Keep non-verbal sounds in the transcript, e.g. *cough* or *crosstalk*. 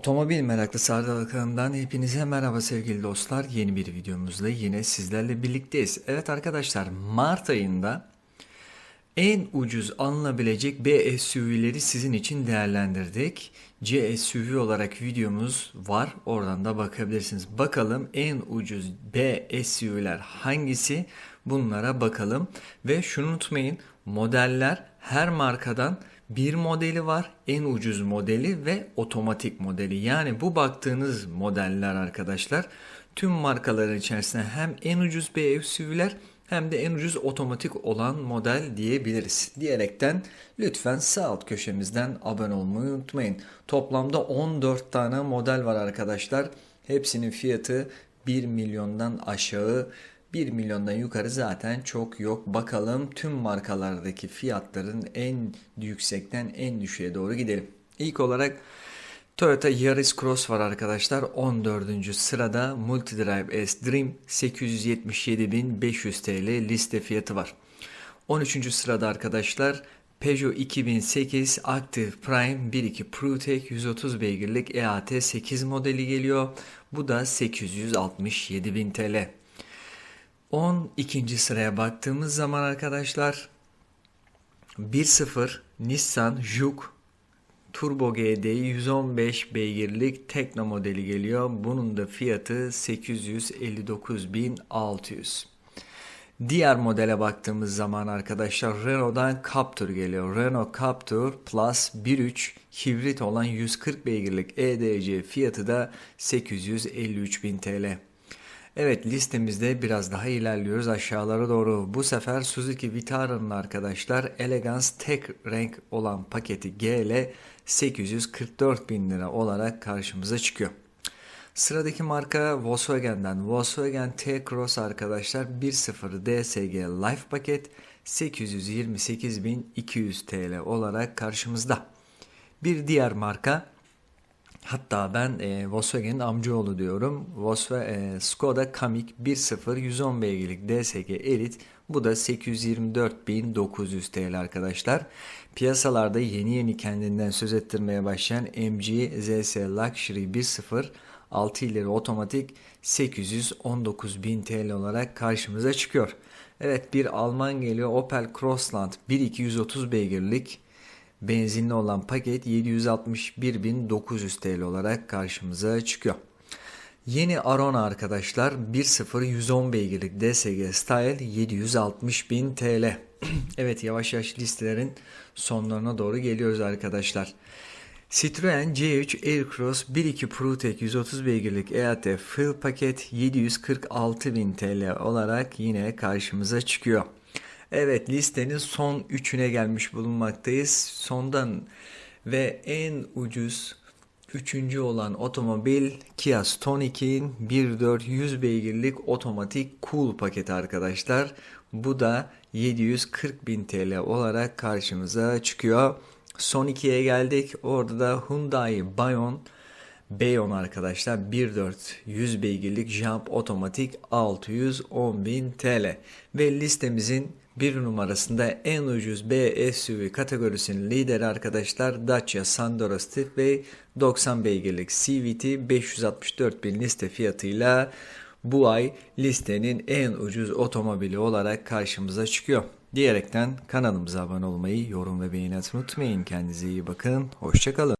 Otomobil meraklısı Ardal kanalından hepinize merhaba sevgili dostlar. Yeni bir videomuzla yine sizlerle birlikteyiz. Evet arkadaşlar Mart ayında en ucuz alınabilecek B SUV'leri sizin için değerlendirdik. C SUV olarak videomuz var. Oradan da bakabilirsiniz. Bakalım en ucuz B SUV'ler hangisi? Bunlara bakalım. Ve şunu unutmayın. Modeller her markadan bir modeli var. En ucuz modeli ve otomatik modeli. Yani bu baktığınız modeller arkadaşlar tüm markaların içerisinde hem en ucuz B SUV'ler hem de en ucuz otomatik olan model diyebiliriz. Diyerekten lütfen sağ alt köşemizden abone olmayı unutmayın. Toplamda 14 tane model var arkadaşlar. Hepsinin fiyatı 1 milyondan aşağı 1 milyondan yukarı zaten çok yok. Bakalım tüm markalardaki fiyatların en yüksekten en düşüğe doğru gidelim. İlk olarak Toyota Yaris Cross var arkadaşlar. 14. sırada Multidrive S Dream 877.500 TL liste fiyatı var. 13. sırada arkadaşlar Peugeot 2008 Active Prime 1.2 ProTech 130 beygirlik EAT 8 modeli geliyor. Bu da 867.000 TL. 12. sıraya baktığımız zaman arkadaşlar 1.0 Nissan Juke Turbo GD 115 beygirlik Tekno modeli geliyor. Bunun da fiyatı 859.600. Diğer modele baktığımız zaman arkadaşlar Renault'dan Captur geliyor. Renault Captur Plus 1.3 hibrit olan 140 beygirlik EDC fiyatı da 853.000 TL. Evet listemizde biraz daha ilerliyoruz aşağılara doğru. Bu sefer Suzuki Vitara'nın arkadaşlar Elegance tek renk olan paketi G ile 844 bin lira olarak karşımıza çıkıyor. Sıradaki marka Volkswagen'den Volkswagen T-Cross arkadaşlar 1.0 DSG Life paket 828.200 TL olarak karşımızda. Bir diğer marka Hatta ben e, Volkswagen'in amcaoğlu diyorum. Volkswagen, e, Skoda Kamiq 1.0 110 beygirlik DSG Elite. Bu da 824.900 TL arkadaşlar. Piyasalarda yeni yeni kendinden söz ettirmeye başlayan MG ZS Luxury 1.0 6 ileri otomatik 819.000 TL olarak karşımıza çıkıyor. Evet bir Alman geliyor Opel Crossland 1.2 130 beygirlik benzinli olan paket 761.900 TL olarak karşımıza çıkıyor. Yeni Arona arkadaşlar 1.0 110 beygirlik DSG Style 760.000 TL. *clears throat* evet yavaş yavaş listelerin sonlarına doğru geliyoruz arkadaşlar. Citroen C3 Aircross 1.2 ProTech 130 beygirlik EAT full paket 746.000 TL olarak yine karşımıza çıkıyor. Evet listenin son üçüne gelmiş bulunmaktayız. Sondan ve en ucuz üçüncü olan otomobil Kia Stonics'in 1.4 100 beygirlik otomatik cool paketi arkadaşlar. Bu da 740 bin TL olarak karşımıza çıkıyor. Son ikiye geldik. Orada da Hyundai Bayon Bayon arkadaşlar 1.4 100 beygirlik Jump otomatik 610.000 TL ve listemizin bir numarasında en ucuz B SUV kategorisinin lideri arkadaşlar Dacia Sandero Stepway 90 beygirlik CVT 564 bin liste fiyatıyla bu ay listenin en ucuz otomobili olarak karşımıza çıkıyor. Diyerekten kanalımıza abone olmayı, yorum ve beğeni atmayı unutmayın. Kendinize iyi bakın. Hoşçakalın.